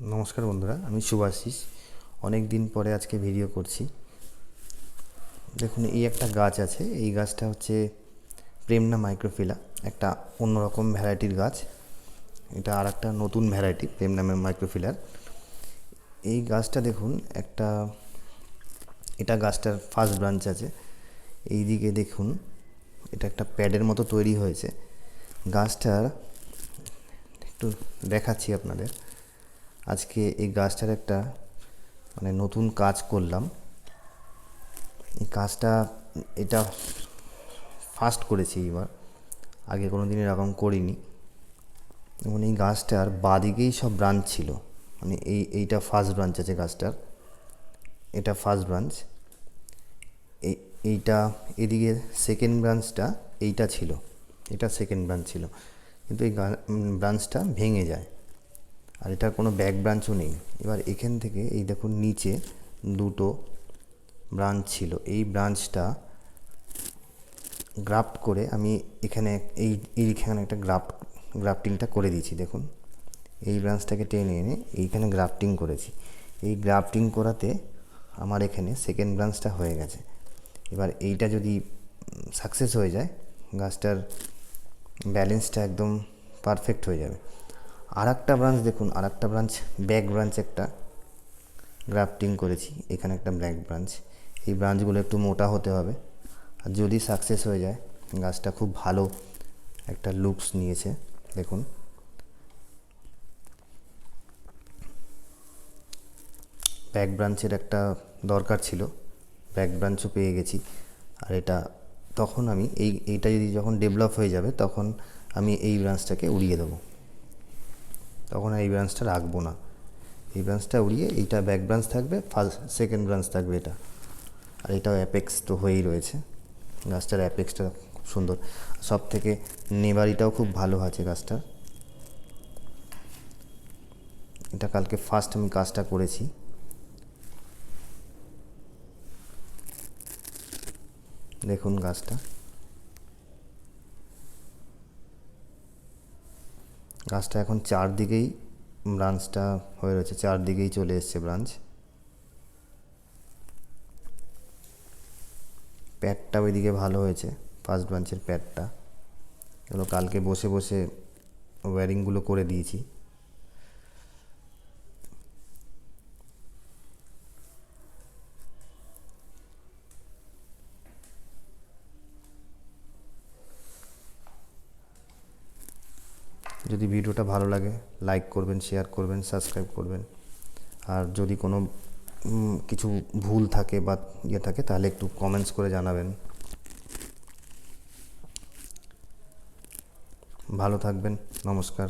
নমস্কার বন্ধুরা, আমি শুভাশিস। অনেক দিন পরে আজকে ভিডিও করছি। দেখুন, এই একটা গাছ আছে, এই গাছটা হচ্ছে প্রেমনা মাইক্রোফিলা একটা অন্যরকম ভ্যারাইটির গাছ। এটা আর একটা নতুন ভ্যারাইটি, প্রেমনা মাইক্রোফিলার এই গাছটা দেখুন, একটা, এটা গাছটার ফার্স্ট ব্রাঞ্চ আছে। এই দিকে দেখুন, এটা একটা প্যাডের মতো তৈরি হয়েছে। গাছটার, একটু দেখাচ্ছি আপনাদের। আজকে এই গাছটার একটা মানে নতুন কাজ করলাম। এই কাজটা, এটা ফার্স্ট করেছি এবার আগে কোনো দিন এরকম করিনি। এবং এই গাছটার বাদিকেই সব ব্রাঞ্চ ছিল। মানে এই, এইটা ফার্স্ট ব্রাঞ্চ আছে গাছটার। এটা ফার্স্ট ব্রাঞ্চ এই, এইটা, এদিকে সেকেন্ড ব্রাঞ্চটা এইটা ছিল। এটা সেকেন্ড ব্রাঞ্চ ছিল। কিন্তু এই ব্রাঞ্চটা ভেঙে যায়। আর এটার কোনো ব্যাক ব্রাঞ্চও নেই। এবার এখান থেকে এই দেখুন নিচে দুটো ব্রাঞ্চ ছিল। এই ব্রাঞ্চটা গ্রাফট করে আমি এখানে এই এইখানে একটা গ্রাফট গ্রাফটিংটা করে দিয়েছি, দেখুন। এই ব্রাঞ্চটাকে টেনে এনে এইখানে গ্রাফটিং করেছি। এই গ্রাফটিং করাতে আমার এখানে সেকেন্ড ব্রাঞ্চটা হয়ে গেছে। এবার এইটা যদি সাকসেস হয়ে যায়, গাছটার ব্যালেন্সটা একদম পারফেক্ট হয়ে যাবে। আর একটা ব্রাঞ্চ দেখুন আর একটা ব্রাঞ্চ ব্যাক ব্রাঞ্চ একটা গ্রাফটিং করেছি, এখানে একটা ব্ল্যাক ব্রাঞ্চ এই ব্রাঞ্চগুলো একটু মোটা হতে হবে, আর যদি সাকসেস হয়ে যায়, গাছটা খুব ভালো একটা লুকস নিয়েছে, দেখুন। ব্যাক ব্রাঞ্চের একটা দরকার ছিল ব্যাক ব্রাঞ্চও পেয়ে গেছি। আর এটা তখন আমি, এই, এইটা যদি যখন ডেভেলপ হয়ে যাবে, তখন আমি এই ব্রাঞ্চটাকে উড়িয়ে দেবো। তখন এই ব্রাঞ্চটা রাখব না। এই ব্রাঞ্চটা উড়িয়ে এইটা ব্যাক ব্রাঞ্চ থাকবে ফার্স্ট সেকেন্ড ব্রাঞ্চ থাকবে এটা। আর এটাও অ্যাপেক্স তো হয়েই রয়েছে। গাছটার অ্যাপেক্সটা খুব সুন্দর। সব থেকে নেবারিটাও খুব ভালো আছে গাছটার এটা কালকে ফার্স্ট আমি কাজটা করেছি। দেখুন গাছটা। গাছটা এখন চারদিকেই ব্রাঞ্চটা হয়ে রয়েছে, চারদিকেই চলে এসছে ব্রাঞ্চ প্যাডটা ওইদিকে ভালো হয়েছে ফার্স্ট ব্রাঞ্চের প্যাডটা এগুলো কালকে বসে বসে ওয়্যারিংগুলো করে দিয়েছি। যদি ভিডিওটা ভালো লাগে লাইক করবেন শেয়ার করবেন সাবস্ক্রাইব করবেন। আর যদি কোনো কিছু ভুল থাকে বা ইয়ে থাকে, তাহলে একটু কমেন্টস করে জানাবেন। ভালো থাকবেন, নমস্কার।